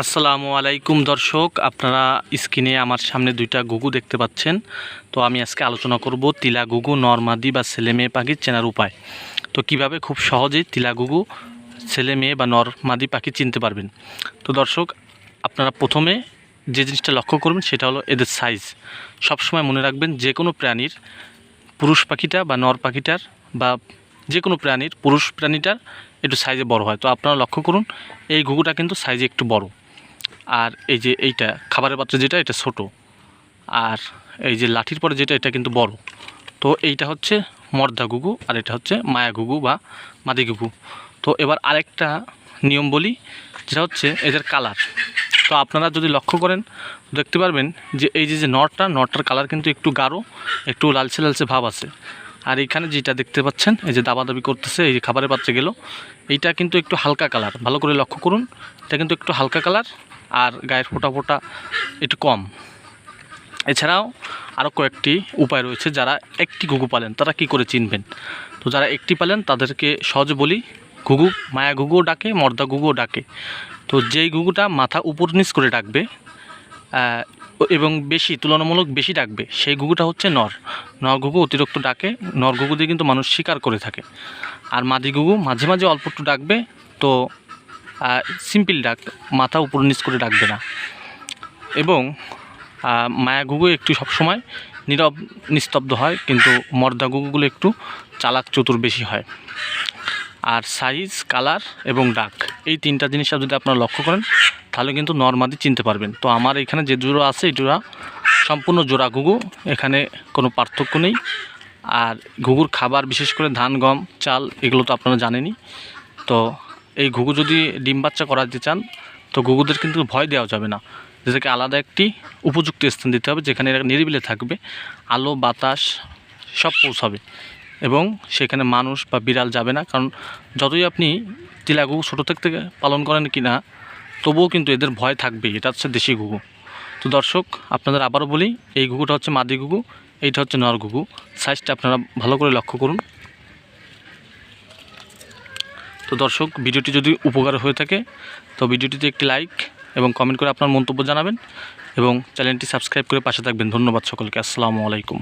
আসসালামু আলাইকুম দর্শক, আপনারা স্ক্রিনে আমার সামনে দুইটা গুগু দেখতে পাচ্ছেন। তো আমি আজকে আলোচনা করব তিলা গুগু নরমাদি বা ছেলে মেয়ে পাখি চেনার উপায়। তো কীভাবে খুব সহজেই তিলা গুগু ছেলে মেয়ে বা নরমাদি পাখি চিনতে পারবেন? তো দর্শক, আপনারা প্রথমে যে জিনিসটা লক্ষ্য করবেন সেটা হলো এদের সাইজ সবসময় মনে রাখবেন যে কোনো প্রাণীর, পুরুষ পাখিটা বা নর পাখিটার বা যে কোনো প্রাণীর, পুরুষ প্রাণীটার একটু সাইজে বড় হয়। তো আপনারা লক্ষ্য করুন, এই ঘুঘুটা কিন্তু সাইজে একটু বড়। আর এই যে এইটা, খাবারের পাত্র যেটা, এটা ছোট। আর এই যে লাঠির পরে যেটা, এটা কিন্তু বড়। তো এইটা হচ্ছে মর্দা গুগু আর এটা হচ্ছে মায়া গুগু বা মাদি গুগু তো এবার আরেকটা নিয়ম বলি, যেটা হচ্ছে এদের কালার। তো আপনারা যদি লক্ষ্য করেন, দেখতে পারবেন যে এই যে যে নটটা, নটটার কালার কিন্তু একটু গাঢ়, একটু লালচে লালচে ভাব আছে। আর এইখানে যেটা দেখতে পাচ্ছেন, এই যে দাবাদাবি করতেছে, এই যে খাবারের পাত্রে গেল, এইটা কিন্তু একটু হালকা কালার। ভালো করে লক্ষ্য করুন, এটা কিন্তু একটু হালকা কালার আর গায়ের ফোটা ফোটা একটু কম। এছাড়াও আরও কয়েকটি উপায় রয়েছে যারা একটি ঘুঘু পালেন, তারা কি করে চিনবেন? তো যারা একটি পালেন, তাদেরকে সহজ বলি, ঘুঘু, মায়া ঘুঘুও ডাকে, মর্দা ঘুঘুও ডাকে। তো যেই ঘুঘুটা মাথা উপর নিচ করে ডাকবে এবং বেশি, তুলনামূলক বেশি ডাকবে, সেই ঘুঘুটা হচ্ছে নর। নর ঘুঘু অতিরিক্ত ডাকে, নর ঘুঘু দিয়ে কিন্তু মানুষ শিকার করে থাকে। আর মাদি ঘুঘু মাঝে মাঝে অল্প একটু ডাকবে, তো সিম্পল ডাক, মাথা উপর নিচ করে ডাকবে না। এবং মায়া ঘুঘু একটু সবসময় নীরব, নিস্তব্ধ হয়, কিন্তু মর্দা ঘুঘুগুলো একটু চালাক চতুর বেশি হয়। আর সাইজ কালার এবং ডাক, এই তিনটা জিনিস যদি আপনারা লক্ষ্য করেন তাহলে কিন্তু নর্মাদি চিনতে পারবেন। তো আমার এখানে যে জোড়া আছে, এই জোড়া সম্পূর্ণ জোড়া ঘুঘু। এখানে কোনো পার্থক্য নেই। আর ঘুঘুর খাবার, বিশেষ করে ধান, গম, চাল, এগুলো তো আপনারা জানেনই। তো এই ঘুঘু যদি ডিম বাচ্চা করাতে চান, তো ঘুঘুদের কিন্তু ভয় দেওয়া যাবে না। যেটাকে আলাদা একটি উপযুক্ত স্থান দিতে হবে, যেখানে এরা নিরিবিলে থাকবে। আলো, বাতাস, সব পৌঁছাবে। এবং সেখানে মানুষ বা বিড়াল যাবে না। কারণ যতই আপনি তিলাগু ছোটো থেকে পালন করেন কি না তবুও কিন্তু এদের ভয় থাকবেই এটা হচ্ছে দেশি ঘুঘু। তো দর্শক, আপনাদের আবারও বলি, এই ঘুঘুটা হচ্ছে মাদি ঘুঘু, এইটা হচ্ছে নর ঘুঘু। সাইজটা আপনারা ভালো করে লক্ষ্য করুন। তো দর্শক, ভিডিওটি যদি উপকার হয়ে থাকে, তো ভিডিওটিতে একটি লাইক এবং কমেন্ট করে আপনার মন্তব্য জানাবেন এবং চ্যানেলটি সাবস্ক্রাইব করে পাশে থাকবেন। ধন্যবাদ সকলকে। আসসালামু আলাইকুম।